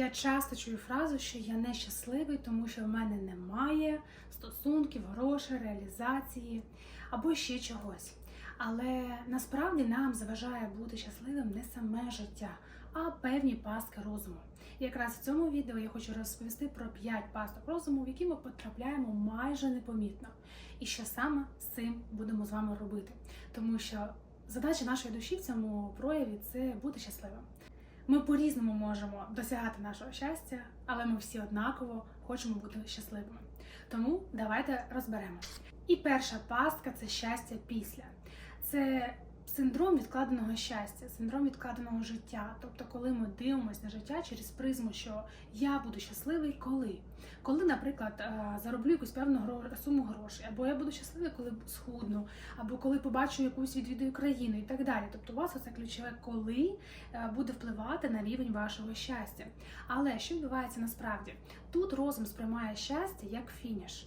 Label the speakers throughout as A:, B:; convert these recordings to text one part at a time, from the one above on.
A: Я часто чую фразу, що я нещасливий, тому що в мене немає стосунків, грошей, реалізації або ще чогось. Але насправді нам заважає бути щасливим не саме життя, а певні пастки розуму. І якраз в цьому відео я хочу розповісти про 5 пасток розуму, в які ми потрапляємо майже непомітно. І що саме з цим будемо з вами робити. Тому що задача нашої душі в цьому прояві це бути щасливим. Ми по-різному можемо досягати нашого щастя, але ми всі однаково хочемо бути щасливими. Тому давайте розберемось. І перша пастка це щастя після. Це синдром відкладеного щастя, синдром відкладеного життя. Тобто, коли ми дивимося на життя через призму, що я буду щасливий коли. Коли, наприклад, е, зароблю якусь певну суму грошей, або я буду щасливий, коли схудну, або коли побачу якусь відвідую країну і так далі. Тобто, у вас оце ключове коли е, буде впливати на рівень вашого щастя. Але що відбувається насправді? Тут розум сприймає щастя як фініш.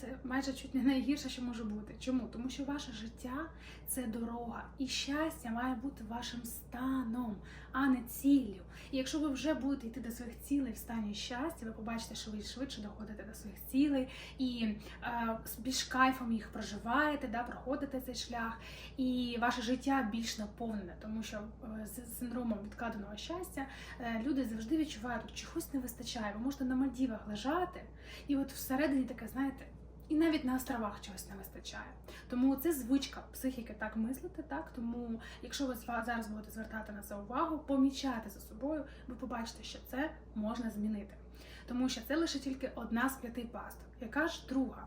A: Це майже чуть не найгірше, що може бути. Чому? Тому що ваше життя це дорога, і щастя має бути вашим станом, а не ціллю. І якщо ви вже будете йти до своїх цілей в стані щастя, ви побачите, що ви швидше доходите до своїх цілей і е, з більш кайфом їх проживаєте, да, проходите цей шлях, і ваше життя більш наповнене, тому що е, з синдромом відкладеного щастя е, люди завжди відчувають, що чогось не вистачає. Ви можете на Мальдівах лежати, і от всередині таке, знаєте. І навіть на островах чогось не вистачає. Тому це звичка психіки так мислити. Так тому, якщо ви зараз будете звертати на це увагу, помічати за собою, ви побачите, що це можна змінити. Тому що це лише тільки одна з п'яти пасток. Яка ж друга?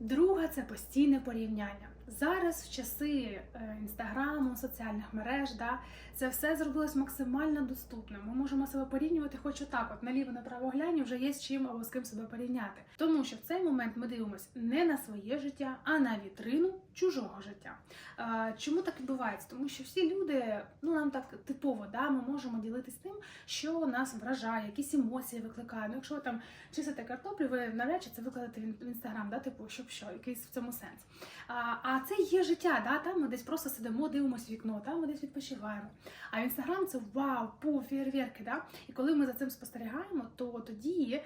A: Друга це постійне порівняння. Зараз в часи е, інстаграму, соціальних мереж, да, це все зробилось максимально доступним. Ми можемо себе порівнювати хоч отак, от наліво направо глянь, вже є з чим або з ким себе порівняти. Тому що в цей момент ми дивимося не на своє життя, а на вітрину чужого життя. Чому так відбувається? Тому що всі люди, ну нам так типово, да, ми можемо ділитись тим, що нас вражає, якісь емоції викликає. Ну, якщо ви там чистите картоплю, ви навряд чи це викладете в інстаграм, да, типу, щоб що, якийсь в цьому сенс. А, а це є життя, да, там ми десь просто сидимо, дивимося вікно, там ми десь відпочиваємо. А в інстаграм це вау, пу, фєрверки, да? І коли ми за цим спостерігаємо, то тоді.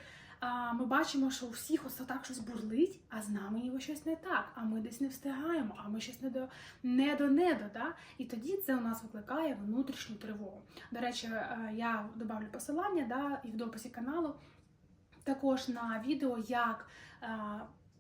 A: Ми бачимо, що у всіх ось так щось бурлить, а з нами ніби щось не так, а ми десь не встигаємо, а ми щось не до не до недо. Да? І тоді це у нас викликає внутрішню тривогу. До речі, е, я добавлю посилання да, і в дописі каналу також на відео, як е,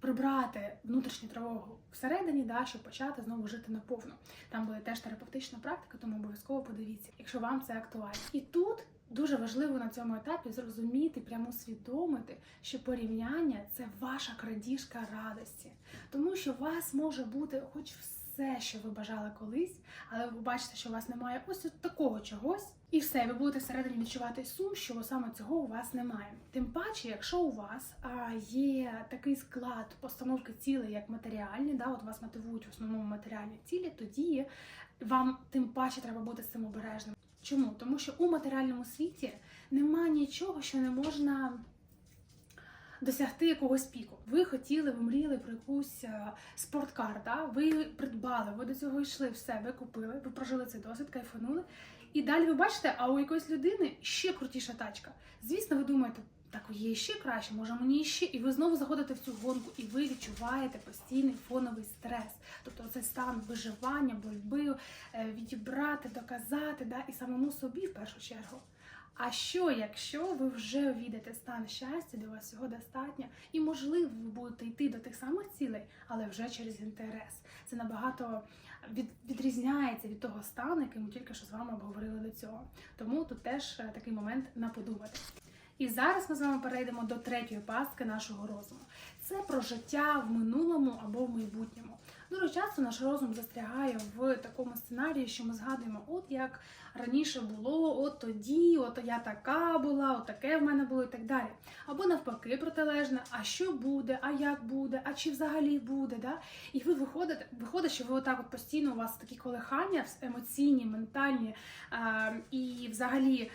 A: прибрати внутрішню тривогу всередині, да, щоб почати знову жити наповну. Там буде теж терапевтична практика, тому обов'язково подивіться, якщо вам це актуально. І тут дуже важливо на цьому етапі зрозуміти, прямо усвідомити, що порівняння це ваша крадіжка радості, тому що у вас може бути хоч все, що ви бажали колись, але ви бачите, що у вас немає ось от такого чогось. І все, ви будете всередині відчувати сум, що саме цього у вас немає. Тим паче, якщо у вас а, є такий склад постановки цілей, як матеріальні, да, от вас мотивують в основному матеріальні цілі, тоді вам тим паче треба бути цим обережним. Чому? Тому що у матеріальному світі немає нічого, що не можна досягти якогось піку. Ви хотіли, ви мріяли про якусь е, спорткар, да? ви придбали, ви до цього йшли, все, ви купили, ви прожили цей досвід, кайфанули. І далі ви бачите, а у якоїсь людини ще крутіша тачка. Звісно, ви думаєте, так є ще краще, може мені ще. І ви знову заходите в цю гонку, і ви відчуваєте постійний фоновий стрес. Тобто цей стан виживання, боротьби, е, відібрати, доказати, да? і самому собі в першу чергу. А що, якщо ви вже увійдете стан щастя, де у вас всього достатньо, і можливо ви будете йти до тих самих цілей, але вже через інтерес. Це набагато від, відрізняється від того стану, який ми тільки що з вами обговорили до цього. Тому тут теж е, такий момент на подумати. І зараз ми з вами перейдемо до третьої пастки нашого розуму. Це про життя в минулому або в майбутньому. Дуже часто наш розум застрягає в такому сценарії, що ми згадуємо, от як раніше було, от тоді, от я така була, от таке в мене було і так далі. Або навпаки, протилежне, а що буде, а як буде, а чи взагалі буде. Да? І ви виходите, виходить, що ви отак от постійно у вас такі колихання емоційні, ментальні а, і взагалі.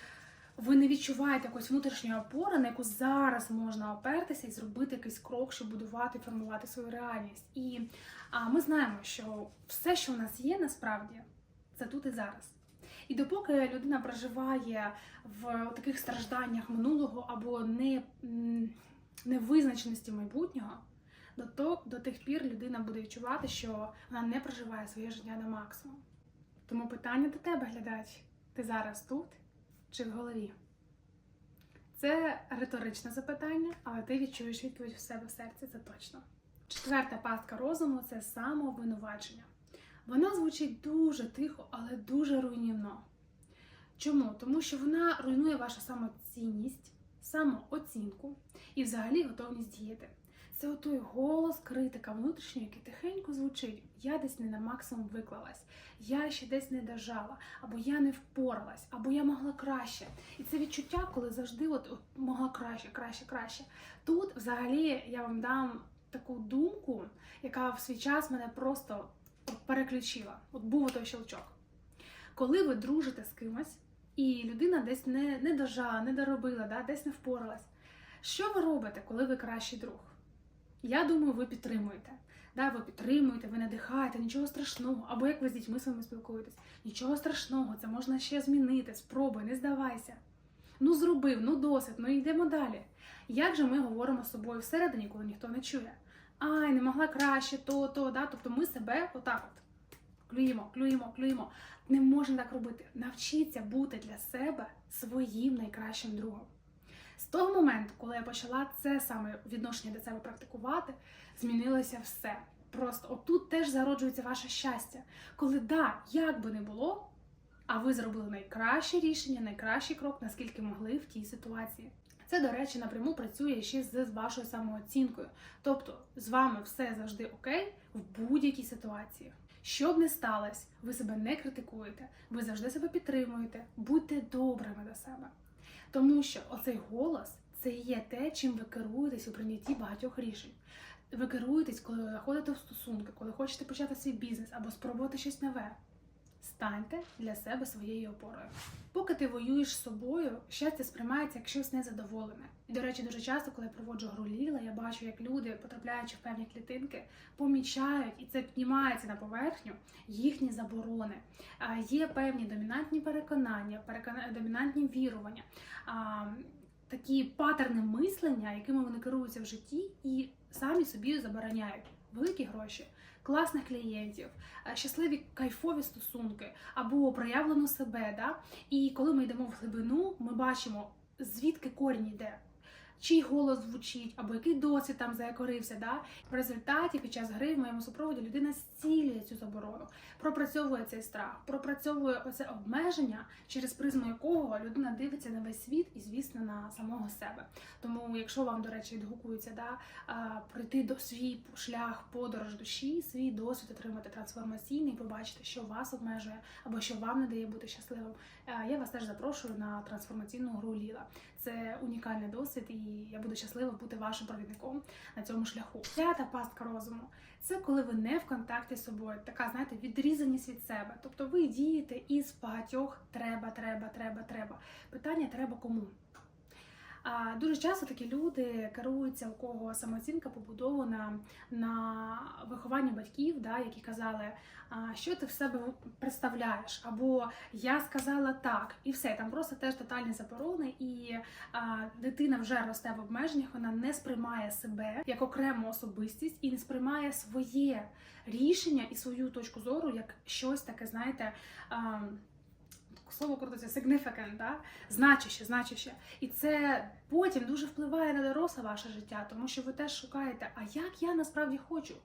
A: Ви не відчуваєте якоїсь внутрішньої опори, на яку зараз можна опертися і зробити якийсь крок, щоб будувати, формувати свою реальність. І а, ми знаємо, що все, що в нас є, насправді, це тут і зараз. І допоки людина проживає в таких стражданнях минулого або не, невизначеності майбутнього, до, то, до тих пір людина буде відчувати, що вона не проживає своє життя на максимум. Тому питання до тебе, глядач: ти зараз тут чи в голові? Це риторичне запитання, але ти відчуєш відповідь в себе в серці, це точно. Четверта пастка розуму це самообвинувачення. Вона звучить дуже тихо, але дуже руйнівно. Чому? Тому що вона руйнує вашу самоцінність, самооцінку і взагалі готовність діяти. Це отой голос критика внутрішнього, який тихенько звучить. Я десь не на максимум виклалась, я ще десь не дожала, або я не впоралась, або я могла краще. І це відчуття, коли завжди от, от могла краще, краще, краще. Тут взагалі я вам дам таку думку, яка в свій час мене просто переключила. От був той щелчок. Коли ви дружите з кимось, і людина десь не, не дожала, не доробила, да, десь не впоралась. Що ви робите, коли ви кращий друг? Я думаю, ви підтримуєте. Да, ви підтримуєте, ви надихаєте, нічого страшного. Або як ви з дітьми своїми спілкуєтесь, нічого страшного, це можна ще змінити, спробуй, не здавайся. Ну зробив, ну досить, ну йдемо далі. Як же ми говоримо з собою всередині, коли ніхто не чує? Ай, не могла краще, то, то, да. Тобто ми себе отак от клюємо, клюємо, клюємо. Не можна так робити. Навчіться бути для себе своїм найкращим другом. З того моменту, коли я почала це саме відношення до себе практикувати, змінилося все. Просто отут теж зароджується ваше щастя. Коли да, як би не було, а ви зробили найкраще рішення, найкращий крок, наскільки могли в тій ситуації. Це, до речі, напряму працює ще з вашою самооцінкою. Тобто з вами все завжди окей в будь-якій ситуації. Що б не сталося, ви себе не критикуєте, ви завжди себе підтримуєте, будьте добрими до себе. Тому що оцей голос це є те, чим ви керуєтесь у прийнятті багатьох рішень. Ви керуєтесь, коли ви заходите в стосунки, коли хочете почати свій бізнес або спробувати щось нове. Станьте для себе своєю опорою. Поки ти воюєш з собою, щастя сприймається як щось незадоволене. І, до речі, дуже часто, коли я проводжу гру Ліла, я бачу, як люди, потрапляючи в певні клітинки, помічають, і це піднімається на поверхню їхні заборони. Є певні домінантні переконання, перекона... домінантні вірування, а, такі патерни мислення, якими вони керуються в житті, і самі собі забороняють великі гроші. Класних клієнтів, е, щасливі кайфові стосунки або проявлену себе. Да? І коли ми йдемо в глибину, ми бачимо, звідки корінь йде, чий голос звучить, або який досвід там заякорився. Да? В результаті під час гри в моєму супроводі людина зцілює цю заборону, пропрацьовує цей страх, пропрацьовує оце обмеження, через призму якого людина дивиться на весь світ і, звісно, на самого себе. Тому, якщо вам, до речі, відгукується да, а, пройти до свій шлях, подорож душі, свій досвід отримати трансформаційний, побачити, що вас обмежує або що вам не дає бути щасливим. е, Я вас теж запрошую на трансформаційну гру Ліла. Це унікальний досвід, і я буду щаслива бути вашим провідником на цьому шляху. П'ята пастка розуму це коли ви не в контакті з собою, така знаєте, відрізаність від себе. Тобто ви дієте із багатьох треба, треба, треба, треба. Питання треба кому. Дуже часто такі люди керуються, у кого самооцінка побудована на вихованні батьків, да, які казали, що ти в себе представляєш, або я сказала так, і все там просто теж тотальні заборони, і а, дитина вже росте в обмеженнях, вона не сприймає себе як окрему особистість і не сприймає своє рішення і свою точку зору як щось таке, знаєте. А, Слово крутиться significant, да? значуще, значуще. І це потім дуже впливає на доросле ваше життя, тому що ви теж шукаєте, а як я насправді хочу?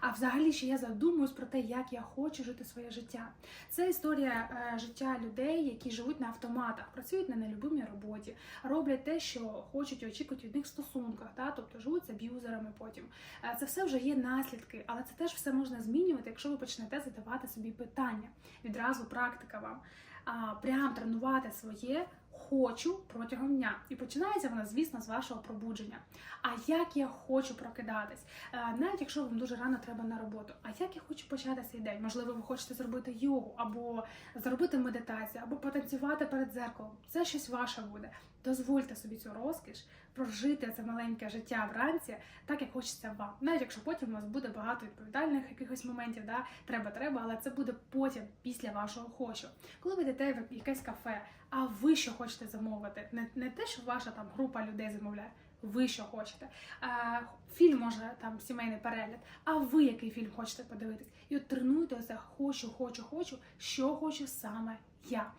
A: А взагалі ще я задумуюсь про те, як я хочу жити своє життя. Це історія е, життя людей, які живуть на автоматах, працюють на нелюбимій роботі, роблять те, що хочуть і очікують від них стосунках, да? тобто живуть з аб'юзерами потім. Е, Це все вже є наслідки, але це теж все можна змінювати, якщо ви почнете задавати собі питання. Відразу практика вам. А, прям тренувати своє хочу протягом дня. І починається вона, звісно, з вашого пробудження. А як я хочу прокидатись? А, Навіть якщо вам дуже рано треба на роботу, а як я хочу почати цей день? Можливо, ви хочете зробити йогу, або зробити медитацію, або потанцювати перед зеркалом. Це щось ваше буде. Дозвольте собі цю розкіш прожити це маленьке життя вранці, так як хочеться вам. Навіть якщо потім у вас буде багато відповідальних якихось моментів, да, треба, треба, але це буде потім, після вашого хочу. Коли ви йдете в якесь кафе, а ви що хочете замовити, не, не те, що ваша там група людей замовляє. Ви що хочете? А, фільм може там сімейний перегляд. А ви який фільм хочете подивитись? І от тренуйте оце хочу, хочу, хочу, що хочу саме я.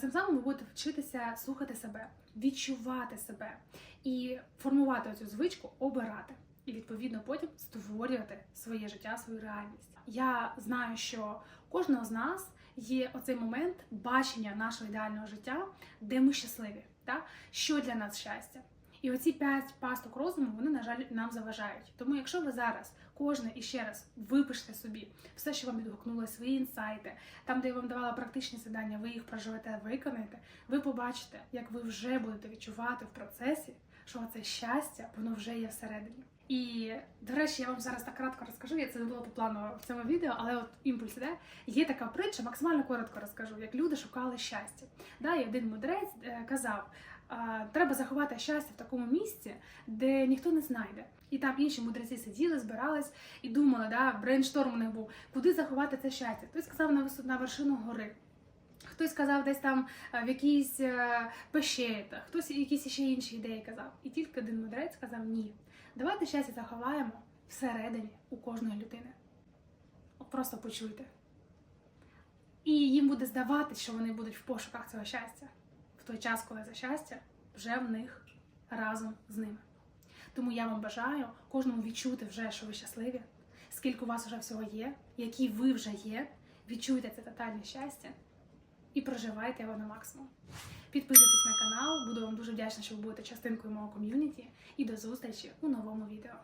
A: Цим самим ви будете вчитися слухати себе, відчувати себе і формувати цю звичку, обирати. І відповідно потім створювати своє життя, свою реальність. Я знаю, що кожного з нас є оцей момент бачення нашого ідеального життя, де ми щасливі, та що для нас щастя. І оці п'ять пасток розуму вони, на жаль, нам заважають. Тому, якщо ви зараз кожне і ще раз випишете собі все, що вам відгукнуло, свої інсайти, там, де я вам давала практичні завдання, ви їх проживете, виконаєте, ви побачите, як ви вже будете відчувати в процесі, що це щастя, воно вже є всередині. І, до речі, я вам зараз так кратко розкажу. Я це не було по плану в цьому відео, але от імпульс іде. Є така притча, максимально коротко розкажу, як люди шукали щастя. Да, і один мудрець е, казав: треба заховати щастя в такому місці, де ніхто не знайде. І там інші мудреці сиділи, збирались і думали, да, брейншторм у них був, куди заховати це щастя. Хтось сказав на на вершину гори. Хтось казав десь там е, в якійсь е, пещері, хтось якісь ще інші ідеї казав. І тільки один мудрець сказав ні. Давайте щастя заховаємо всередині у кожної людини. Просто почуйте. І їм буде здаватись, що вони будуть в пошуках цього щастя той час, коли це щастя вже в них разом з ними. Тому я вам бажаю кожному відчути вже, що ви щасливі, скільки у вас вже всього є, які ви вже є. Відчуйте це тотальне щастя і проживайте його на максимум. Підписуйтесь на канал, буду вам дуже вдячна, що ви будете частинкою мого ком'юніті. І до зустрічі у новому відео.